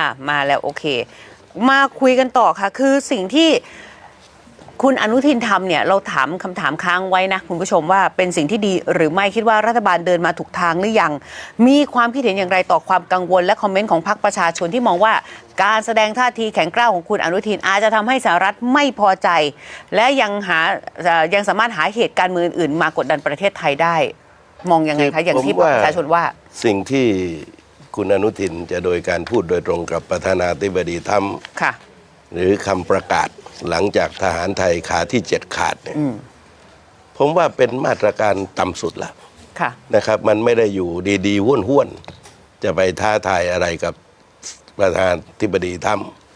อะมาแล้วโอเค มาคุยกันต่อค่ะ คือสิ่งที่คุณอนุทินทำเนี่ยเราถามคำถามค้างไว้นะคุณผู้ชมว่าเป็นสิ่งที่ดีหรือไม่คิดว่ารัฐบาลเดินมาถูกทางหรือยัง มีความคิดเห็นอย่างไรต่อความกังวล และคอมเมนต์ของพรรคประชาชนที่มองว่า การแสดงท่าทีแข็งกร้าวของคุณอนุทินอาจจะทำให้สหรัฐไม่พอใจ และยังหายังสามารถหาเหตุการณ์มืออื่นมากดดันประเทศไทยได้ มองยังไงคะอย่างที่ประชาชนว่า สิ่งที่ คุณอนุทินจะโดยการพูดโดยตรงกับประธานาธิบดีทำค่ะ หรือคำประกาศหลังจากทหารไทยขาที่เจ็ดขาดเนี่ยผมว่าเป็นมาตรการต่ำสุดละค่ะนะครับ มันไม่ได้อยู่ดีๆห้วนห้วนๆจะไปท้าทายอะไรกับประธานาธิบดีท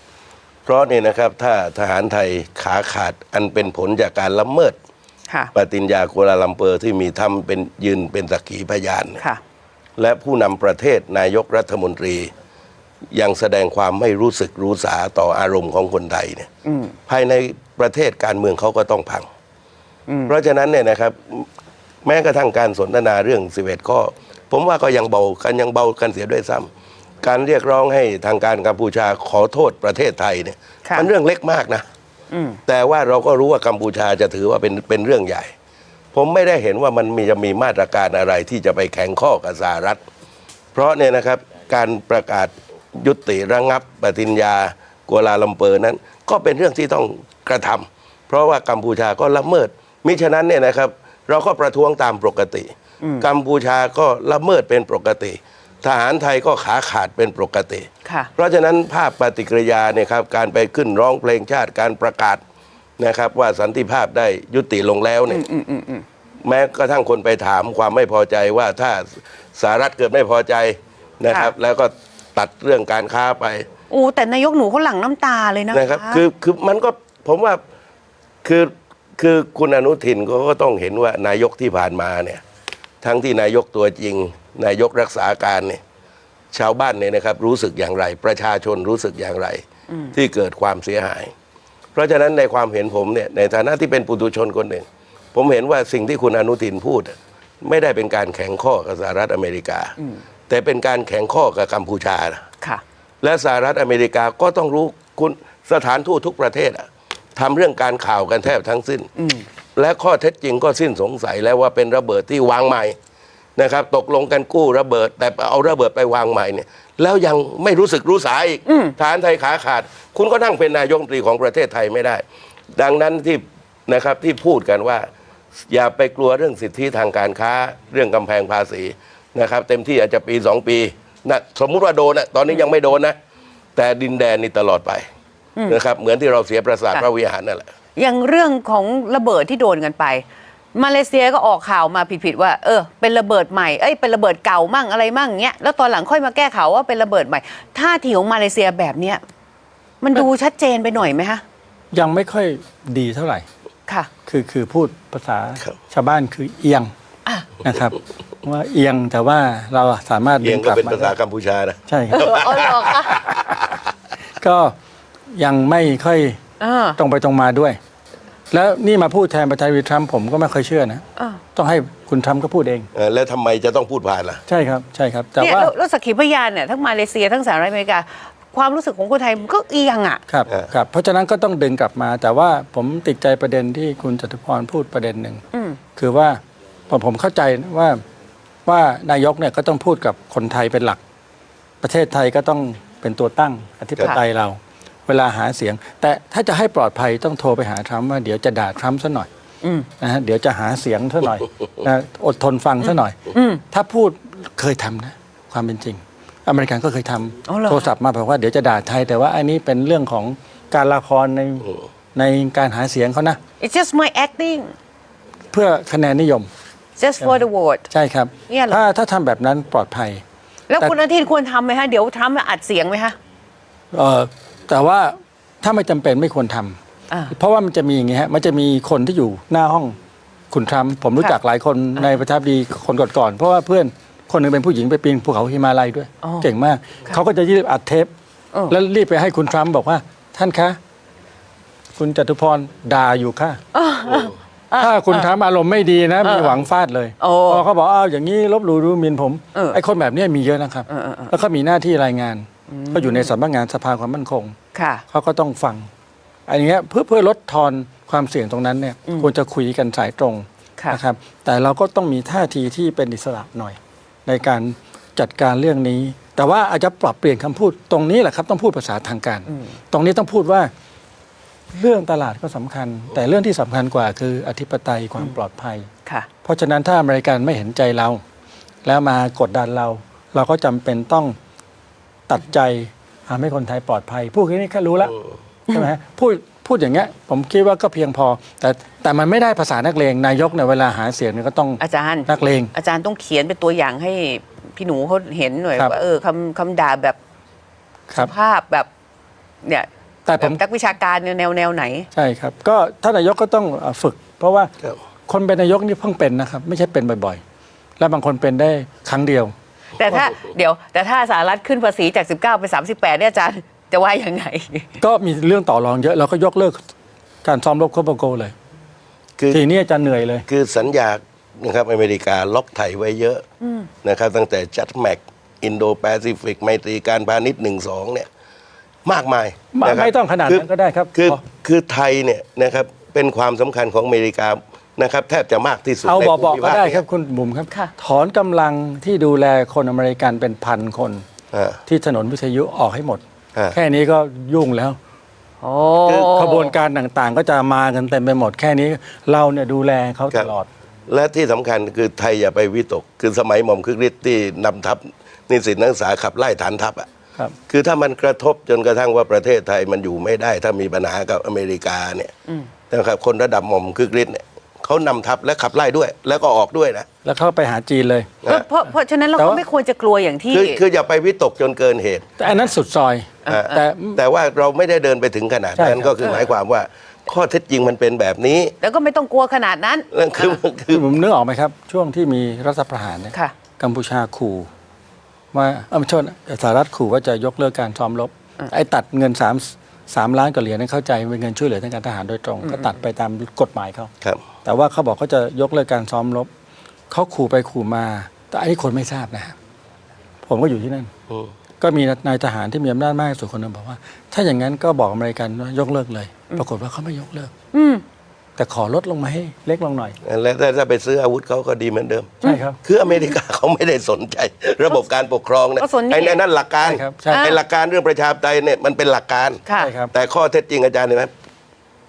ำเพราะนี่นะครับถ้าทหารไทยขาขาดอันเป็นผลจากการละเมิดค่ะปฏิญญากัวลาลัมเปอร์ที่มีทำเป็นยืนเป็นสักขีพยานเนี่ยค่ะ และผู้นำประเทศนายกรัฐมนตรี ยังแสดงความไม่รู้สึกรู้สาต่ออารมณ์ของคนไทยเนี่ยภายในประเทศการเมืองเขาก็ต้องพัง เพราะฉะนั้นเนี่ยนะครับ แม้กระทั่งการสนทนาเรื่องสิบเอ็ดข้อ ผมว่าก็ยังเบากันยังเบากันเสียด้วยซ้ำการเรียกร้องให้ทางการกัมพูชาขอโทษประเทศไทยเนี่ยค่ะมันเรื่องเล็กมากนะอืมแต่ว่าเราก็รู้ว่ากัมพูชาจะถือว่าเป็นเป็นเรื่องใหญ่ ผมไม่ได้เห็นว่ามันมีจะมีมาตรการอะไรที่จะไปแข่งข้อกับสหรัฐ เพราะเนี่ยนะครับการประกาศยุติระงับปฏิญญากัวลาลัมเปอร์นั้น ก็เป็นเรื่องที่ต้องกระทำเพราะว่ากัมพูชาก็ละเมิด มิฉะนั้นเนี่ยนะครับ เราก็ประท้วงตามปกติ กัมพูชาก็ละเมิดเป็นปกติ ทหารไทยก็ขาขาดเป็นปกติค่ะเพราะฉะนั้นภาพปฏิกิริยาเนี่ยครับการไปขึ้นร้องเพลงชาติการประกาศ นะครับ ว่าสันติภาพได้ยุติลงแล้วเนี่ยแม้กระทั่งคนไปถามความไม่พอใจว่าถ้าสหรัฐเกิดไม่พอใจนะครับค่ะแล้วก็ตัดเรื่องการค้าไปโอ้แต่นายกหนูเขาหลั่งน้ำตาเลยนะคะนะครับ คือคือมันก็ผมว่าคือคือคุณอนุทินก็ก็ต้องเห็นว่านายกที่ผ่านมาเนี่ย ทั้งที่นายกตัวจริง นายกรักษาการเนี่ยชาวบ้านเนี่ยนะครับ รู้สึกอย่างไร ประชาชนรู้สึกอย่างไร ที่เกิดความเสียหาย เพราะฉะนั้นในความเห็นผมเนี่ยในฐานะที่เป็นปุถุชนคนหนึ่ง ผมเห็นว่าสิ่งที่คุณอนุทินพูด ไม่ได้เป็นการแข่งข้อกับสหรัฐอเมริกา แต่เป็นการแข่งข้อกับกัมพูชานะค่ะและสหรัฐอเมริกาก็ต้องรู้คุณสถานทูตทุกประเทศอะทำเรื่องการข่าวกันแทบทั้งสิ้น และข้อเท็จจริงก็สิ้นสงสัยแล้วว่าเป็นระเบิดที่วางใหม่นะครับ ตกลงกันกู้ระเบิด แต่เอาระเบิดไปวางใหม่เนี่ย แล้วยังไม่รู้สึกรู้สาอีกฐานไทยขาขาด คุณก็นั่งเป็นนายกรัฐมนตรีของประเทศไทยไม่ได้ ดังนั้นที่นะครับที่พูดกันว่า อย่าไปกลัวเรื่องสิทธิทางการค้าเรื่องกำแพงภาษีนะครับ เต็มที่อาจจะปีสองปีนะสมมุติว่าโดนนะตอนนี้ยังไม่โดนนะ แต่ดินแดนนี่ตลอดไปนะครับเหมือนที่เราเสียประสาทค่ะพระวิหารนั่นแหละอย่างเรื่องของระเบิดที่โดนกันไป มาเลเซียก็ออกข่าวมาผิดๆว่าเออเป็นระเบิดใหม่เอ้ยเป็นระเบิดเก่ามั่งอะไรมั่งเงี้ยแล้วตอนหลังค่อยมาแก้ข่าวว่าเป็นระเบิดใหม่ท่าทีของมาเลเซียแบบเนี้ยมันดูชัดเจนไปหน่อยไหมคะยังไม่ค่อยดีเท่าไหร่ค่ะ คือคือพูดภาษาครับชาวบ้านคือเอียงอะนะครับ ว่าเอียงแต่ว่าเราสามารถเอียงดึก็ลับเป็นมภาษากัมพูชานะใช่ครับเออเหรอคะก็ยังไม่ค่อยเออตรงไปตรงมาด้วย แล้วนี่มาพูดแทนประธานาธิบดีทรัมป์ผมก็ไม่ค่อยเชื่อนะเออต้องให้คุณทรัมป์ก็พูดเอง เออแล้วทำไมจะต้องพูดผ่านล่ะ ใช่ครับ ใช่ครับ แต่เนี่ยว่า แล้วแล้วสักขีพยานเนี่ยทั้งมาเลเซียทั้งสหรัฐอเมริกา ความรู้สึกของคนไทยมันก็เอียงอะ ครับเออ ครับ เพราะฉะนั้นก็ต้องดึงกลับมา แต่ว่าผมติดใจประเด็นที่คุณจตุพรพูดประเด็นหนึ่งอืม คือว่าผมผมเข้าใจว่าว่านายกเนี่ยก็ต้องพูดกับคนไทยเป็นหลัก ประเทศไทยก็ต้องเป็นตัวตั้งอธิปไตยเรา เวลาหาเสียง แต่ถ้าจะให้ปลอดภัยต้องโทรไปหาทรัมป์ว่าเดี๋ยวจะด่าทรัมป์ซะหน่อยอืมนะฮะเดี๋ยวจะหาเสียงซะหน่อยนะอดทนฟังซะหน่อยอืมถ้าพูดเคยทำนะ ความเป็นจริง อเมริกันก็เคยทำอ๋อเหรอโทรศัพท์มาบอกว่าเดี๋ยวจะด่าไทย แต่ว่าอันนี้เป็นเรื่องของการละครในในการหาเสียงเขานะ it's just my acting เพื่อคะแนนนิยม just for the vote ใช่ครับเนี่ยเหรอถ้าถ้าทำแบบนั้นปลอดภัย แล้วแต่คุณอนุทินควรทำไหมคะเดี๋ยวทรัมป์อัดเสียงไหมคะเอ่อ แต่ว่าถ้าไม่จำเป็นไม่ควรทำอ่า เพราะว่ามันจะมีอย่างงี้ฮะมันจะมีคนที่อยู่หน้าห้องคุณทรัมป์ผมรู้ค่ะจักหลายคนในประธานาธิบดีคนก่อนๆเพราะว่าเพื่อนคนหนึ่งเป็นผู้หญิงไปปีนภูเขาฮิมาลัยด้วย อ๋อเก่งมากค่ะเขาก็จะรีบอัดเทปอ๋อแล้วรีบไปให้คุณทรัมป์บอกว่า ท่านคะ คุณจตุพรด่าอยู่ค่ะ ถ้าคุณทรัมป์อารมณ์ไม่ดีนะ มีหวังฟาดเลยโอ้พอเขาบอกอ้าวอย่างนี้ลบหลู่ดูหมิ่นผมเออไอ้คนแบบเนี้ยมีเยอะนะครับ เออเออเออ แล้วก็มีหน้าที่รายงาน ก็อยู่ในสำนักงานสภาความมั่นคงค่ะเขาก็ต้องฟัง อันเนี้ยเพื่อเพื่อลดทอนความเสี่ยงตรงนั้นเนี่ยควรจะคุยกันสายตรงค่ะนะครับ แต่เราก็ต้องมีท่าทีที่เป็นอิสระหน่อย ในการจัดการเรื่องนี้ แต่ว่าอาจจะปรับเปลี่ยนคำพูดตรงนี้แหละครับต้องพูดภาษาทางการ ตรงนี้ต้องพูดว่าเรื่องตลาดก็สำคัญ แต่เรื่องที่สำคัญกว่าคืออธิปไตยความปลอดภัยค่ะ เพราะฉะนั้นถ้าอเมริกันไม่เห็นใจเรา แล้วมากดดันเรา เราก็จำเป็นต้อง ตัดใจทำให้คนไทยปลอดภัย พูดแค่นี้แค่รู้แล้วใช่ไหมฮะพูดพูดอย่างเงี้ยผมคิดว่าก็เพียงพอ แต่แต่มันไม่ได้ภาษานักเลงนายกเนี่ยเวลาหาเสียงเนี่ยก็ต้องอาจารย์ นักเลง อาจารย์ต้องเขียนเป็นตัวอย่างให้พี่หนูเขาเห็นหน่อยครับว่าเออคำคำด่าแบบคสุรับภาพแบบเนี่ยแต่แบผบมนักวิชาการแนวแนวไหน ใช่ครับ ก็ท่านนายกก็ต้องเอ่อฝึก เพราะว่าครับ คนเป็นนายกนี่เพิ่งเป็นนะครับ ไม่ใช่เป็นบ่อยๆ แล้วบางคนเป็นได้ครั้งเดียว แต่ถ้าเดี๋ยวแต่ถ้าสหรัฐขึ้นภาษีจาก 19ไป38 เนี่ยอาจารย์จะว่ายังไง ก็มีเรื่องต่อรองเยอะเราก็ยกเลิกการซ้อมรบโคบโกเลย คือทีนี้จะเหนื่อยเลย คือสัญญานะครับอเมริกาล็อกไทยไว้เยอะนะครับ ตั้งแต่จัดแม็กอินโดแปซิฟิกไมตรีการพาณิชย์หนึ่งสองเนี่ย มากมายไม่นะครับไม่ต้องขนาดนั้นก็ได้ครับ คือพอคือไทยเนี่ยนะครับเป็นความสำคัญของอเมริกา นะครับแทบจะมากที่สุดเอาในบอกบอกภูมิก็ภาได้เนี่ยครับคุณบุ๋มครับ ค่ะ ถอนกำลังที่ดูแลคนอเมริกันเป็นพันคน อ่า ที่ถนนวิทยุออกให้หมด อ่า แค่นี้ก็ยุ่งแล้ว โอ้ ขบวนการต่างๆ ก็จะมากันเต็มไปหมดแค่นี้เราเนี่ยดูแลเขาคตรับลอด และที่สำคัญคือไทยอย่าไปวิตก คือสมัยหม่อมคึกฤทธิ์ที่นำทัพนิสิตนักศึกษาขับไล่ฐานทัพอะครับ คือถ้ามันกระทบจนกระทั่งว่าประเทศไทยมันอยู่ไม่ได้ ถ้ามีปัญหากับอเมริกาเนี่ยนะครับคนระดับหม่อมคึกฤทธิ์เนี่ย เขานำทัพและขับไล่ด้วย แล้วก็ออกด้วยนะ แล้วเขาไปหาจีนเลยเพราะเพราะเพราะฉะนั้นเราแต่ก็ว่า ไม่ควรจะกลัวอย่างที่ คือคืออย่าไปวิตกจนเกินเหตุ แต่อันนั้นสุดซอยอ่าแต่ แต่ว่าเราไม่ได้เดินไปถึงขนาดใช่นั้นครับ ก็คือหมายความว่า ข้อเท็จจริงมันเป็นแบบนี้แล้วก็ไม่ต้องกลัวขนาดนั้น นั่นคือคืคืออผมนึกออกไหมครับ ช่วงที่มีรัฐประหารเนี่ยค่ะ กัมพูชาขู่ว่าเออไม่โทษสหรัฐขู่ว่าจะยกเลิกการซ้อมรบไอ้ตัดเงินสามสามล้านกว่าเหรียญนั้นเข้าใจเป็นเงินช่วยเหลือทางการทหารโดยตรง ก็ตัดไปตามกฎหมายเขา ครับ แต่ว่าเขาบอกเขาจะยกเลิกการซ้อมรบเขาขู่ไปขู่มา แต่อันนี้คนไม่ทราบนะฮะผมก็อยู่ที่นั่นอืมก็มีนายทหารที่มีอำนาจมากที่สุดคนหนึงบอกว่า ถ้าอย่างนั้นก็บอกอเมริกันว่ายกเลิกเลย ปรากฏว่าเขาไม่ยกเลิก อืม แต่ขอลดลงมาให้เล็กลงหน่อย แล้วถ้าไปซื้ออาวุธเขาก็ดีเหมือนเดิม ใช่ครับ คืออเมริกาเขาไม่ได้สนใจ ระบบการปกครองนะก็สนนี่ไอ้นั่นหลักการใช่ครับใช่ ไอ้หลักการเรื่องประชาธิปไตยเนี่ยมันเป็นหลักการ ค่ะ ใช่ครับ แต่ข้อเท็จจริงอาจารย์เห็นไหม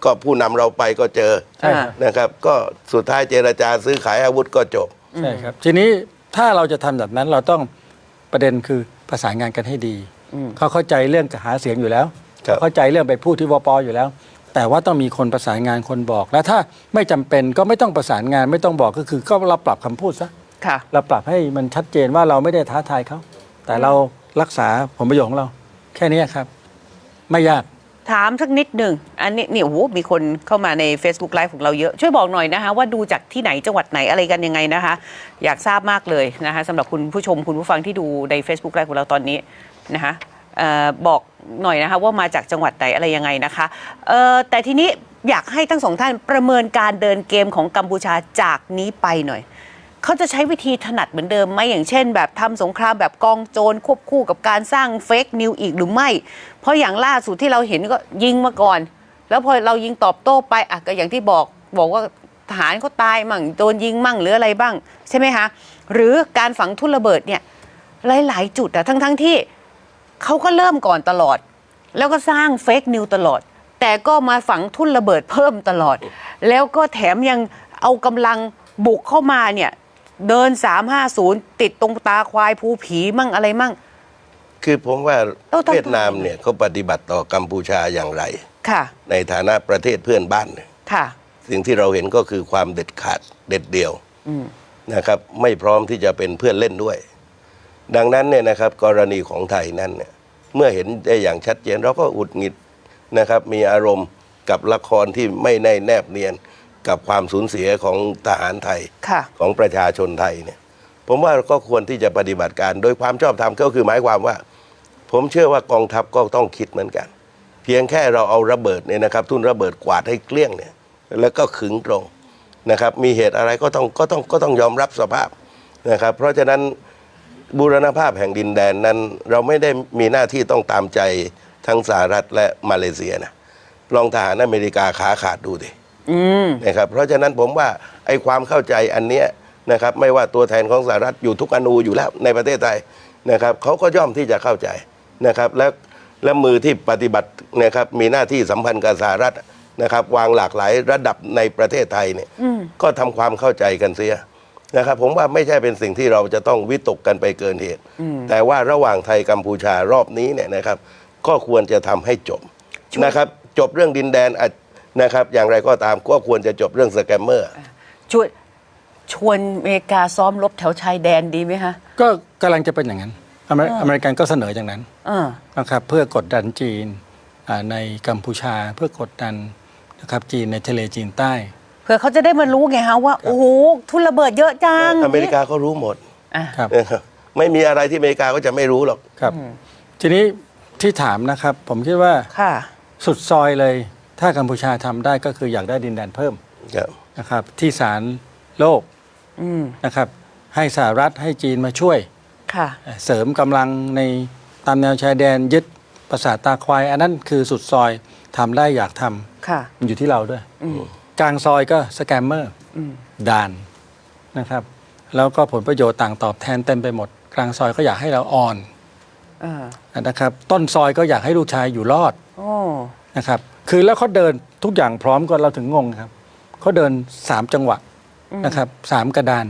ก็ผู้นำเราไปก็เจอใช่ครับ นะครับ ก็สุดท้ายเจรจาซื้อขายอาวุธก็จบ ใช่ครับ ทีนี้ถ้าเราจะทำแบบนั้นเราต้องประเด็นคือประสานงานกันให้ดี เขาเข้าใจเรื่องหาเสียงอยู่แล้วครับ เขาเข้าใจเรื่องไปพูดที่วปอยู่แล้ว แต่ว่าต้องมีคนประสานงานคนบอก และถ้าไม่จำเป็นก็ไม่ต้องประสานงานไม่ต้องบอกก็คือก็เราปรับคำพูดซะ ค่ะ เราปรับให้มันชัดเจนว่าเราไม่ได้ท้าทายเขาแต่เรารักษาผลประโยชน์ของเรา แค่นี้ครับ ไม่ยาก ถามสักนิดหนึ่งอันนี้นี่โอ้โหมีคนเข้ามาใน Facebook Live ของเราเยอะ ช่วยบอกหน่อยนะคะ ว่าดูจากที่ไหนจังหวัดไหนอะไรกันยังไงนะคะ อยากทราบมากเลยนะคะสำหรับคุณผู้ชมคุณผู้ฟังที่ดูใน Facebook Live ของเราตอนนี้นะคะออบอกหน่อยนะคะว่ามาจากจังหวัดไหนอะไรยังไงนะคะแต่ทีนี้อยากให้ทั้งสองท่านประเมินการเดินเกมของกัมพูชาจากนี้ไปหน่อย เขาจะใช้วิธีถนัดเหมือนเดิมไหมอย่างเช่น แบบทำสงครามแบบกองโจรควบคู่กับการสร้างเฟกนิวอีกหรือไม่ เพราะอย่างล่าสุดที่เราเห็นก็ยิงมาก่อน แล้วพอเรายิงตอบโต้ไปอะก็อย่างที่บอกบอกว่าทหารเขาตายมั่งโดนยิงมั่งหรืออะไรบ้าง ใช่ไหมคะ หรือการฝังทุ่นระเบิดเนี่ยหลาย ๆ จุดอะทั้งๆที่เขาก็เริ่มก่อนตลอด แล้วก็สร้างเฟกนิวตลอด แต่ก็มาฝังทุ่นระเบิดเพิ่มตลอด แล้วก็แถมยังเอากำลังบุกเข้ามาเนี่ย เดิน350ติดตรงตาควายภูผีมั่งอะไรมั่ง คือผมว่าเอ้าทำเวียดนามเนี่ยเขาปฏิบัติต่อกัมพูชาอย่างไร ค่ะ ในฐานะประเทศเพื่อนบ้านเนี่ยค่ะ สิ่งที่เราเห็นก็คือความเด็ดขาดเด็ดเดี่ยวนะครับ ไม่พร้อมที่จะเป็นเพื่อนเล่นด้วย ดังนั้นเนี่ยนะครับ กรณีของไทยนั้นเนี่ยเมื่อเห็นได้อย่างชัดเจนเราก็อุดหงิดนะครับ มีอารมณ์กับละครที่ไม่ได้แนบเนียน กับความสูญเสียของทหารไทยค่ะ ของประชาชนไทยเนี่ย ผมว่าก็ควรที่จะปฏิบัติการ โดยความชอบธรรมก็คือหมายความว่า ผมเชื่อว่ากองทัพก็ต้องคิดเหมือนกัน เพียงแค่เราเอาระเบิดเนี่ยนะครับ ทุนระเบิดกวาดให้เกลี้ยงเนี่ย แล้วก็ขึงตรงนะครับ มีเหตุอะไรก็ต้องก็ต้องก็ต้องยอมรับสภาพนะครับ เพราะฉะนั้นบูรณภาพแห่งดินแดนนั้น เราไม่ได้มีหน้าที่ต้องตามใจทั้งสหรัฐและมาเลเซียนะลองทหารอเมริกาขาขาดดูดิอืม นะครับเพราะฉะนั้นผมว่าไอ้ความเข้าใจอันเนี้ยนะครับไม่ว่าตัวแทนของสหรัฐอยู่ทุกอนูอยู่แล้วในประเทศไทยนะครับเขาก็ย่อมที่จะเข้าใจนะครับและและมือที่ปฏิบัตินะครับมีหน้าที่สัมพันธ์กับสหรัฐนะครับวางหลากหลายระดับในประเทศไทยเนี่ยก็ทำความเข้าใจกันเสียนะครับผมว่าไม่ใช่เป็นสิ่งที่เราจะต้องวิตกกันไปเกินเหตุ แต่ว่าระหว่างไทยกัมพูชารอบนี้เนี่ยนะครับก็ควรจะทำให้จบนะครับจบเรื่องดินแดนอะ นะครับอย่างไรก็ตามก็ควรจะจบเรื่องสแกมเมอร์ ชวนชวนอเมริกาซ้อมรบแถวชายแดนดีไหมคะก็กำลังจะเป็นอย่างนั้นอเมริอเมริกันก็เสนออย่างนั้นเออนะครับเพื่อกดดันจีนอ่าในกัมพูชาเพื่อกดดันนะครับจีนในทะเลจีนใต้ เผื่อเขาจะได้มารู้ไงฮะว่า โอ้โหทุนระเบิดเยอะจังอเมริกาก็รู้หมดอะครับ นะครับไม่มีอะไรที่อเมริกาก็จะไม่รู้หรอก ครับ ทีนี้ที่ถามนะครับ ผมคิดว่าค่ะ สุดซอยเลย ถ้ากัมพูชาทำได้ก็คืออยากได้ดินแดนเพิ่มครับ นะครับ ที่ศาลโลกอืมนะครับ ให้สหรัฐให้จีนมาช่วย ค่ะ เสริมกำลังในตามแนวชายแดนยึดปราสาทตาควาย อันนั้นคือสุดซอยทำได้อยากทำค่ะ มันอยู่ที่เราด้วย กลางซอยก็สแกมเมอร์ด่านนะครับ แล้วก็ผลประโยชน์ต่างตอบแทนเต็มไปหมด กลางซอยก็อยากให้เราอ่อนเออนะครับ ต้นซอยก็อยากให้ลูกชายอยู่รอดโอ้นะครับ คือแล้วเขาเดินทุกอย่างพร้อมกันเราถึงงงครับเขาเดินสามจังหวะนะครับสามกระดาน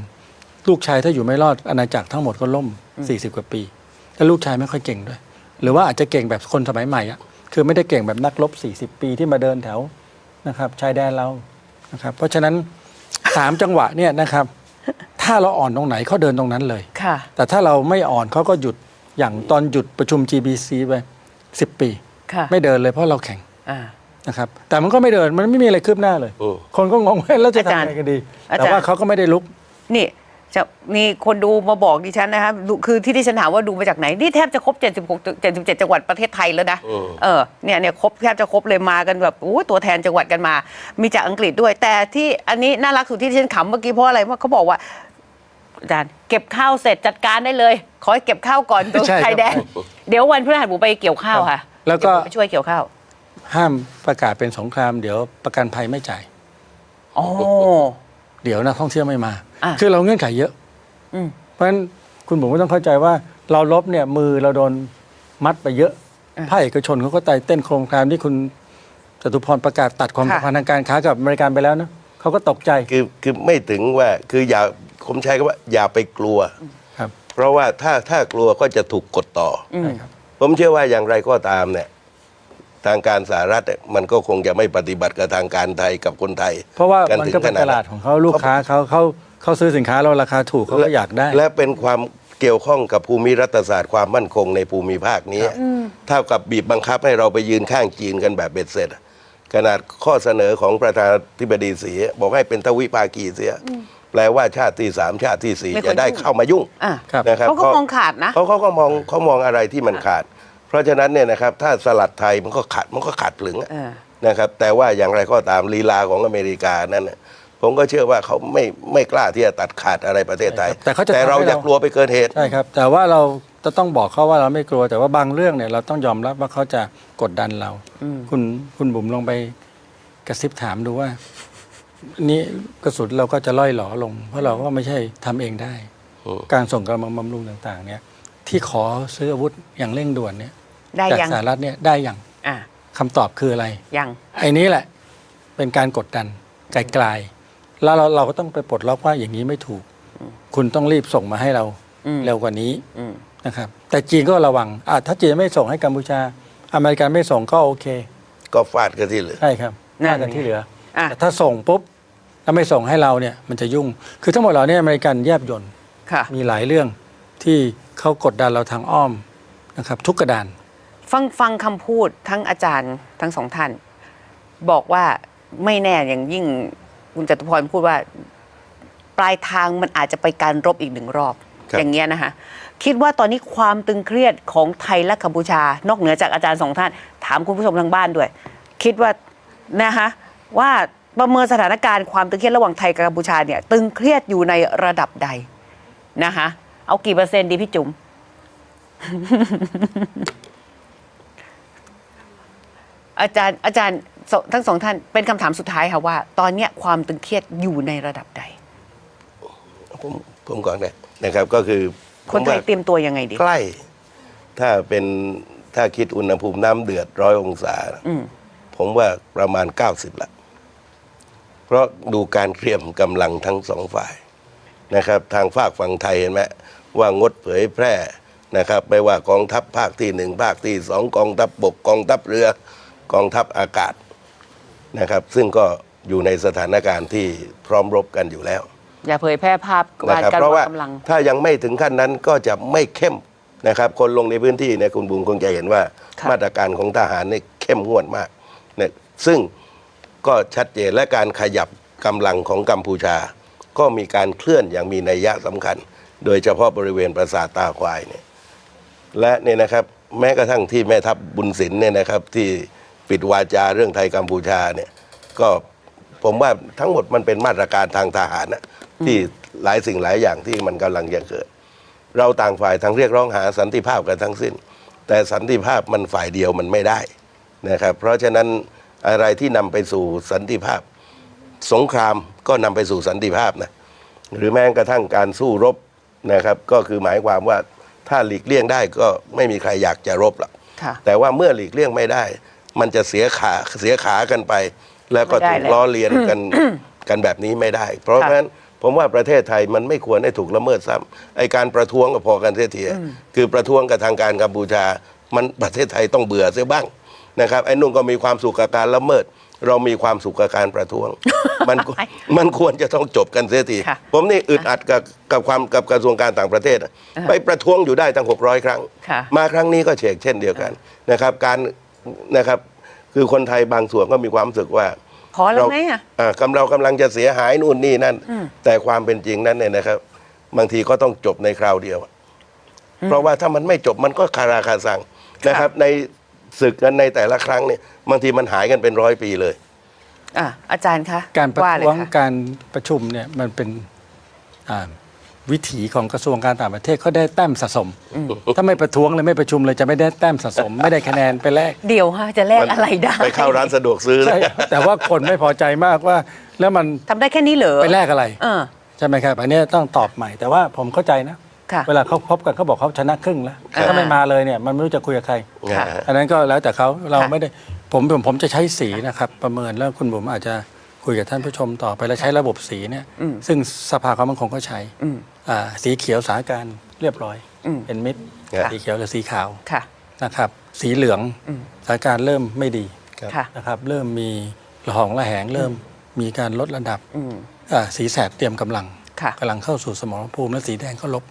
ลูกชายถ้าอยู่ไม่รอดอาณาจักรทั้งหมดก็ล่ม 40 กว่าปีแล้วลูกชายไม่ค่อยเก่งด้วย หรือว่าอาจจะเก่งแบบคนสมัยใหม่อะคือไม่ได้เก่งแบบนักรบ 40 ปีที่มาเดินแถวนะครับชายแดนเรานะครับ เพราะฉะนั้นสามจังหวะเนี่ยนะครับ ถ้าเราอ่อนตรงไหนเขาเดินตรงนั้นเลยค่ะแต่ถ้าเราไม่อ่อนเขาก็หยุดอย่างตอนหยุดประชุม GBC ไป10 ปีค่ะไม่เดินเลยเพราะเราแข่งอ่า นะครับแต่มันก็ไม่เดินมันไม่มีอะไรคืบหน้าเลยอืมคนก็งงว่าแล้วจะอาจารย์ทำยังไงกันดีอาจารย์ แต่ว่าเขาก็ไม่ได้ลุก นี่จะมีคนดูมาบอกดิฉันนะครับดูคือที่ดิฉันถามว่าดูมาจากไหน นี่แทบจะครบ 76 77 จังหวัดประเทศไทยแล้วนะอืมเออ เนี่ยเนี่ยครบแทบจะครบเลยมากันแบบโอ้ยตัวแทนจังหวัดกันมา มีจากอังกฤษด้วย แต่ที่อันนี้น่ารักสุดที่ดิฉันขำเมื่อกี้เพราะอะไรเพราะเขาบอกว่าอาจารย์เก็บข้าวเสร็จจัดการได้เลย ขอให้เก็บข้าวก่อนตรงใช่ครับชายแดนเดี๋ยววันพฤหัสหมูไปเกี่ยวข้าวค่ะแล้วก็ เดี๋ยผมไปช่วยเกี่ยวข้าว ห้ามประกาศเป็นสงคราม เดี๋ยวประกันภัยไม่จ่าย อ๋อ เดี๋ยวนักท่องเที่ยวไม่มา อะ คือเราเงื่อนไขเยอะ อืมเพราะฉะนั้นคุณผมก็ต้องเข้าใจว่าเราลบเนี่ยมือเราโดนมัดไปเยอะอะภาคเอกชนเขาก็ไต่เต้นโครงการที่คุณจตุพรประกาศตัดความค่ะสัมพันธ์ทางการค้ากับอเมริกันไปแล้วนะเขาก็ตกใจคือคือไม่ถึงว่าคืออย่าผมใช้คำว่าอย่าไปกลัว ครับ เพราะว่าถ้าถ้ากลัวก็จะถูกกดต่อออืมใช่ครับผมเชื่อว่าอย่างไรก็ตามเนี่ย ทางการสหรัฐเนี่ยมันก็คงจะไม่ปฏิบัติกับทางการไทยกับคนไทย เพราะว่ากันมันถึงก็เป็นขนาตดลาดของเขาลูกค้าเขาเขาเขาซื้อสินค้าเราราคาถูกเขาก็อยากได้ และเป็นความเกี่ยวข้องกับภูมิรัฐศาสตร์ความมั่นคงในภูมิภาคนี้เท่ากับบีบบังคับให้เราไปยืนข้างจีนกันแบบเบ็ดเสร็จ ขนาดข้อเสนอของประธานาธิบดีเสียบอกให้เป็นทวิภาคีเสียแปลว่าชาติที่สามชาติที่สี่ไม่ควรจะได้ยุ่งเข้ามายุ่งอะครับนะครับเขาก็มองขาดนะเขาเขาก็มองเขามองอะไรที่มันขาด เพราะฉะนั้นเนี่ยนะครับถ้าสลัดไทยมันก็ขาดมันก็ขาดผลึงอะเออ นะครับ แต่ว่าอย่างไรก็ตามลีลาของอเมริกานั้นน่ะผมก็เชื่อว่าเขาไม่ไม่กล้าที่จะตัดขาดอะไรประเทศไทย แต่เขาจะแต่ทำให้เราเรา อย่ากลัวไปเกินเหตุ ใช่ครับ แต่ว่าเราจะต้องบอกเขาว่าเราไม่กลัว แต่ว่าบางเรื่องเนี่ยเราต้องยอมรับว่าเขาจะกดดันเรา คุณคุณบุ๋มลองไปกระซิบถามดูว่า นี่กระสุนเราก็จะล่อยหลอลง เพราะเราก็ไม่ใช่ทำเองได้อืมการส่งกำลังบำรุงต่าง ๆ เนี่ย ที่ขอซื้ออาวุธอย่างเร่งด่วนเนี่ยได้จากยังสหรัฐเนี่ยได้อย่างอะคำตอบคืออะไร ยังไอ้นี้แหละเป็นการกดดันไกลๆแล้วเราเราก็ต้องไปปลดล็อกว่าอย่างนี้ไม่ถูก คุณต้องรีบส่งมาให้เราอืมเร็วกว่านี้อืมนะครับ แต่จีนก็ระวังอะถ้าจีนไม่ส่งให้กัมพูชา อเมริกันไม่ส่งก็โอเคก็ฟาดกันที่เหลือ ใช่ครับนั่นว่ากันที่เหลือ อะแต่ถ้าส่งปุ๊บแล้วไม่ส่งให้เราเนี่ยมันจะยุ่ง คือทั้งหมดเราเนี่ยอเมริกันแยบยนต์ค่ะ มีหลายเรื่อง ที่เขากดดันเราทางอ้อมนะครับ ทุกกระดาน ฟังฟังคำพูดทั้งอาจารย์ทั้งสองท่าน บอกว่าไม่แน่อย่างยิ่งคุณจตุพรพูดว่า ปลายทางมันอาจจะไปการรบอีกหนึ่งรอบ ครับ อย่างเงี้ยนะคะคิดว่าตอนนี้ความตึงเครียดของไทยและกัมพูชา นอกเหนือจากอาจารย์สองท่าน ถามคุณผู้ชมทางบ้านด้วย คิดว่านะคะว่าประเมินสถานการณ์ความตึงเครียดระหว่างไทยกับกัมพูชาเนี่ยตึงเครียดอยู่ในระดับใดนะคะ เอากี่เปอร์เซ็นต์ดีพี่จุ๋มอาจารย์อาจารย์สทั้งสองท่านเป็นคำถามสุดท้ายค่ะว่า ตอนเนี้ยความตึงเครียดอยู่ในระดับใด ผมผมก่อนเลยนะครับ ก็คือคนไทยผมว่าเตรียมตัวยังไงดี ใกล้ ถ้าเป็นถ้าคิดอุณหภูมิน้ำเดือดร้อยองศาอืมผมว่าประมาณ 90ละเพราะดูการเตรียมกำลังทั้งสองฝ่าย นะครับทางฝากฝั่งไทยเห็นไหมว่างดเผยแพร่นะครับไม่ว่ากองทัพภาคที่หนึ่งภาคที่สองกองทัพบกกองทัพเรือกองทัพอากาศนะครับ ซึ่งก็อยู่ในสถานการณ์ที่พร้อมรบกันอยู่แล้วอย่าเผยแพร่ภาพนะการครับการเพราะวาว่างกำลังถ้ายังไม่ถึงขั้นนั้นก็จะไม่เข้มนะครับ คนลงในพื้นที่เนี่ยคุณบุญคงจะเห็นว่าค่ะมาตรการของทหารนี่เข้มงวดมากเนี่ยซึ่งก็ชัดเจนและการขยับกำลังของกัมพูชา ก็มีการเคลื่อนอย่างมีนัยยะสำคัญ โดยเฉพาะบริเวณปราสาทตาควายเนี่ยและเนี่ยนะครับแม้กระทั่งที่แม่ทัพบุญศิลป์เนี่ยนะครับที่ปิดวาจาเรื่องไทยกัมพูชาเนี่ยก็ผมว่าทั้งหมดมันเป็นมาตรการทางทหารนะที่หลายสิ่งหลายอย่างที่มันกำลังจะเกิด เราต่างฝ่ายทั้งเรียกร้องหาสันติภาพกันทั้งสิ้น แต่สันติภาพมันฝ่ายเดียวมันไม่ได้นะครับเพราะฉะนั้นอะไรที่นำไปสู่สันติภาพ สงครามก็นำไปสู่สันติภาพนะหรือแม้กระทั่งการสู้รบนะครับก็คือหมายความว่าถ้าหลีกเลี่ยงได้ก็ไม่มีใครอยากจะรบหรอกค่ะแต่ว่าเมื่อหลีกเลี่ยงไม่ได้ มันจะเสียขาเสียขากันไป แล้วก็ไม่ได้ถูกแล้วล้อเลียนกันกันแบบนี้ไม่ได้ เพราะค่ะฉะนั้นผมว่าประเทศไทยมันไม่ควรให้ถูกละเมิดซ้ำไอการประท้วงก็พอกันเสียทีคือประท้วงกับทางการกัมพูชา มันประเทศไทยต้องเบื่อเสียบ้างนะครับไอ้นุ่นก็มีความสุขกับการละเมิด เรามีความสุขกับการประท้วง มันมันควรจะต้องจบกันเสียทีค่ะผมนี่อึดอัดกับกับความกับกระทรวงการต่างประเทศอะไปประท้วงอยู่ได้ตั้ง 600 ครั้งค่ะมาครั้งนี้ก็เฉกเช่นเดียวกันนะครับ การนะครับคือคนไทยบางส่วนก็มีความรู้สึกว่าพอแล้วไหมอะอ่ากำเรากำลังจะเสียหายนู่นนี่นั่น แต่ความเป็นจริงนั้นเนี่ยนะครับ บางทีก็ต้องจบในคราวเดียว เพราะว่าถ้ามันไม่จบมันก็คาราคาซังนะครับใน ศึกกันในแต่ละครั้งเนี่ยบางทีมันหายกันเป็นร้อยปีเลย อะอาจารย์คะการประว่าเลยท้วงค่ะการประชุมเนี่ยมันเป็นอ่าวิถีของกระทรวงการต่างประเทศเขาได้แต้มสะสม ถ้าไม่ประท้วงเลยไม่ประชุมเลยจะไม่ได้แต้มสะสม ไม่ได้คะแนนไปแลกเดี๋ยวฮะจะแลกอะไรได้ ไปเข้าร้านสะดวกซื้อเลใช่ยแต่ว่าคนไม่พอใจมากว่า แล้วมันทำได้แค่นี้เหรอไปแลกอะไรเออใช่ไหมครับอันนี้ต้องตอบใหม่แต่ว่าผมเข้าใจนะ ค่ะ เวลาเขาพบกันเขาบอกเขาชนะครึ่งแล้ว อ่า ถ้าไม่มาเลยเนี่ยมันไม่รู้จะคุยกับใคร ค่ะ อันนั้นก็แล้วแต่เขาเราค่ะไม่ได้ผมผมผมจะใช้สีนะครับ ประเมินแล้วคุณบุ๋มอาจจะคุยกับท่านผู้ชมต่อไปแล้วใช้ระบบสีเนี่ยซึ่งสภาความมั่นคงก็ใช้อืมอ่าสีเขียวสถานการณ์เรียบร้อยอืม เป็นมิตรค่ะ สีเขียวหรือสีขาวค่ะ นะครับ สีเหลืองสถานการณ์เริ่มไม่ดีครับ ค่ะ นะครับ เริ่มมีละหองระแหงเริ่มมีการลดระดับอืม อ่าสีแสดเตรียมกำลังค่ะ กำลังเข้าสู่สมรภูมิและสีแดงก็ลบ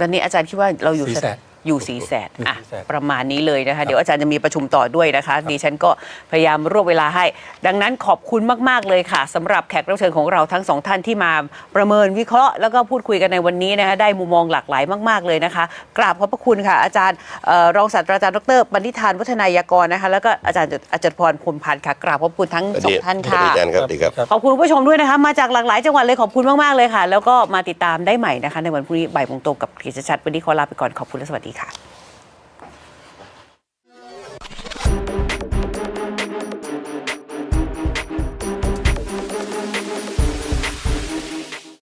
วันนี้อาจารย์คิดว่าเราอยู่สีแสด อยู่สีแสดอยู่อะสีแสดประมาณนี้เลยนะคะ เดี๋ยวอาจารย์จะมีประชุมต่อด้วยนะคะดิฉันก็พยายามรวบเวลาให้ ดังนั้นขอบคุณมาก ๆ เลยค่ะสำหรับแขกรับเชิญของเราทั้งสองท่านที่มาประเมินวิเคราะห์แล้วก็พูดคุยกันในวันนี้นะคะได้มุมมองหลากหลายมาก ๆ เลยนะคะ กราบขอบพระคุณค่ะ อาจารย์เอ่อรองศาสตราจารย์ดรบัณฑิธานวัฒนายากรนะคะแล้วก็อาจารย์อาจารย์พรพลพันธ์ค่ะกราบขอบคุณทั้งสองท่านค่ะอาจารย์ครับดีครับขอบคุณผู้ชมด้วยนะคะ มาจากหลากหลายจังหวัดเลยขอบคุณมากๆเลยค่ะ แล้วก็มาติดตามได้ใหม่นะคะ ในวันพรุ่งนี้บ่ายโมงตรงกับกิจชัดวันนี้ขอลาไปก่อนขอบคุณและสวัสดีค่ะ